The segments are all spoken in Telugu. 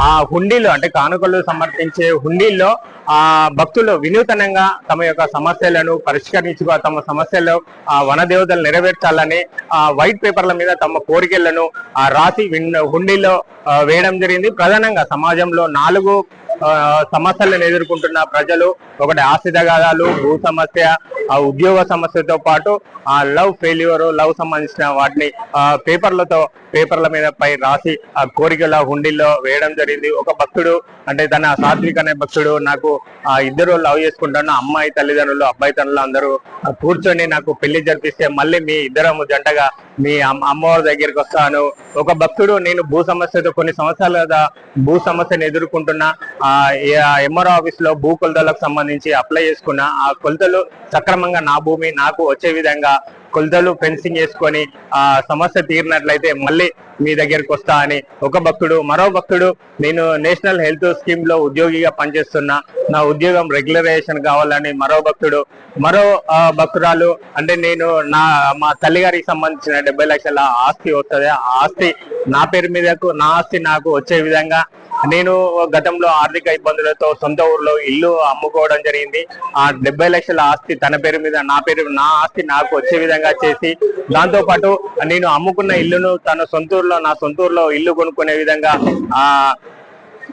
ఆ హుండీలో అంటే కానుకలు సమర్పించే హుండీల్లో ఆ భక్తులు వినూతనంగా తమ యొక్క సమస్యలను పరిష్కరించుకో తమ సమస్యలు ఆ వనదేవతలు నెరవేర్చాలని ఆ వైట్ పేపర్ల మీద తమ కోరికలను ఆ రాసి విన్- హుండీలో వేయడం జరిగింది. ప్రధానంగా సమాజంలో నాలుగు సమస్యలను ఎదుర్కొంటున్న ప్రజలు ఒకటి ఆస్తి తగాదాలు భూ సమస్య ఆ ఉద్యోగ సమస్యతో పాటు ఆ లవ్ ఫెయిల్యూర్ లవ్ సంబంధించిన వాటిని పేపర్లతో పేపర్ల మీద పై రాసి ఆ కోరికల హుండీల్లో వేయడం జరిగింది. ఒక భక్తుడు అంటే తన సాత్విక్ అనే భక్తుడు నాకు ఆ ఇద్దరు లవ్ చేసుకుంటాను అమ్మాయి తల్లిదండ్రులు అబ్బాయి తల్లులు అందరూ కూర్చొని నాకు పెళ్ళి జరిపిస్తే మళ్ళీ మీ ఇద్దరము జంటగా మీ అమ్మవారి దగ్గరికి వస్తాను. ఒక భక్తుడు నేను భూ సమస్యతో కొన్ని సంవత్సరాలుగా భూ సమస్యను ఎదుర్కొంటున్నా. ఆ ఎంఆర్ఓ ఆఫీస్లో భూ కొలతలకు సంబంధించి అప్లై చేసుకున్న ఆ కొలతలు అక్రమంగా నా భూమి నాకు వచ్చే విధంగా కొలతలు ఫెన్సింగ్ చేసుకొని ఆ సమస్య తీరినట్లయితే మళ్ళీ మీ దగ్గరికి వస్తా అని ఒక భక్తుడు మరో భక్తుడు నేను నేషనల్ హెల్త్ స్కీమ్లో ఉద్యోగిగా పనిచేస్తున్నా నా ఉద్యోగం రెగ్యులరైజేషన్ కావాలని మరో భక్తుడు మరో భక్తురాలు అంటే నేను నా మా తల్లిగారికి సంబంధించిన డెబ్బై లక్షల ఆస్తి వస్తుంది ఆ ఆస్తి నా పేరు మీదకు నా ఆస్తి నాకు వచ్చే విధంగా నేను గతంలో ఆర్థిక ఇబ్బందులతో సొంత ఊర్లో ఇల్లు అమ్ముకోవడం జరిగింది. ఆ డెబ్బై లక్షల ఆస్తి తన పేరు మీద నా పేరు నా ఆస్తి నాకు వచ్చే విధంగా చేసి దాంతో పాటు నేను అమ్ముకున్న ఇల్లును తన సొంత ఊర్లో నా సొంత ఊర్లో ఇల్లు కొనుక్కునే విధంగా ఆ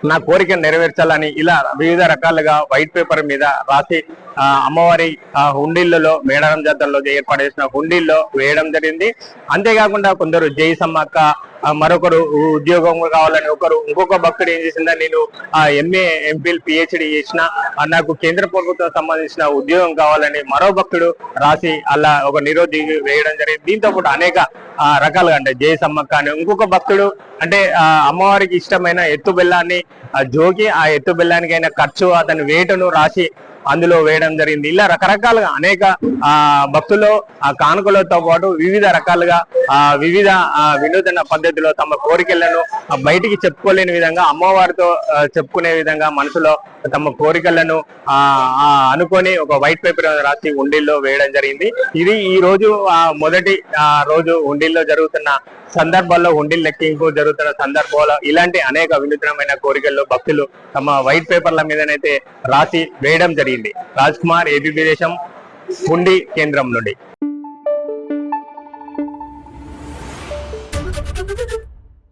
నా కోరిక నెరవేర్చాలని ఇలా వివిధ రకాలుగా వైట్ పేపర్ మీద రాసి ఆ, అమ్మవారి ఆ, హుండీలలో మేడారం జాతరలో ఏర్పాటు చేసిన హుండీల్లో వేయడం జరిగింది. అంతేకాకుండా కొందరు జై సమ్మక్క మరొకరు ఉద్యోగం కావాలని ఒకరు ఇంకొక భక్తుడు ఏం చేసిందా నేను ఆ ఎంఏ ఎంపీల్ పిహెచ్డి చేసిన నాకు కేంద్ర ప్రభుత్వం సంబంధించిన ఉద్యోగం కావాలని మరో భక్తుడు రాసి అలా ఒక నిరోధి వేయడం జరిగింది. దీంతో పాటు అనేక రకాలుగా అంటే జై సమ్మక్క అని ఇంకొక భక్తుడు అంటే ఆ, అమ్మవారికి ఇష్టమైన ఎత్తు బెల్లాన్ని ఆ, జోకి ఆ ఎత్తు బెల్లానికి అయిన ఖర్చు అతని వేటను రాసి అందులో వేయడం జరిగింది. ఇలా రకరకాలుగా అనేక ఆ భక్తులు ఆ కానుకలతో పాటు వివిధ రకాలుగా ఆ వివిధ వినూతన పద్ధతిలో తమ కోరికలను బయటికి చెప్పుకోలేని విధంగా అమ్మవారితో చెప్పుకునే విధంగా మనసులో తమ కోరికలను ఆ అనుకొని ఒక వైట్ పేపర్ రాసి ఉండిల్లో వేయడం జరిగింది. ఇది ఈ రోజు ఆ మొదటి ఆ రోజు ఉండిల్లో జరుగుతున్న సందర్భాల్లో ఉండిల్ లెక్కింపు జరుగుతున్న సందర్భంలో ఇలాంటి అనేక వినూత్నమైన కోరికల్లో భక్తులు తమ వైట్ పేపర్ల మీదనైతే రాసి వేయడం జరిగింది. రాజ్ కుమార్ ఏపీ దేశం పుండి కేంద్రం నుండి.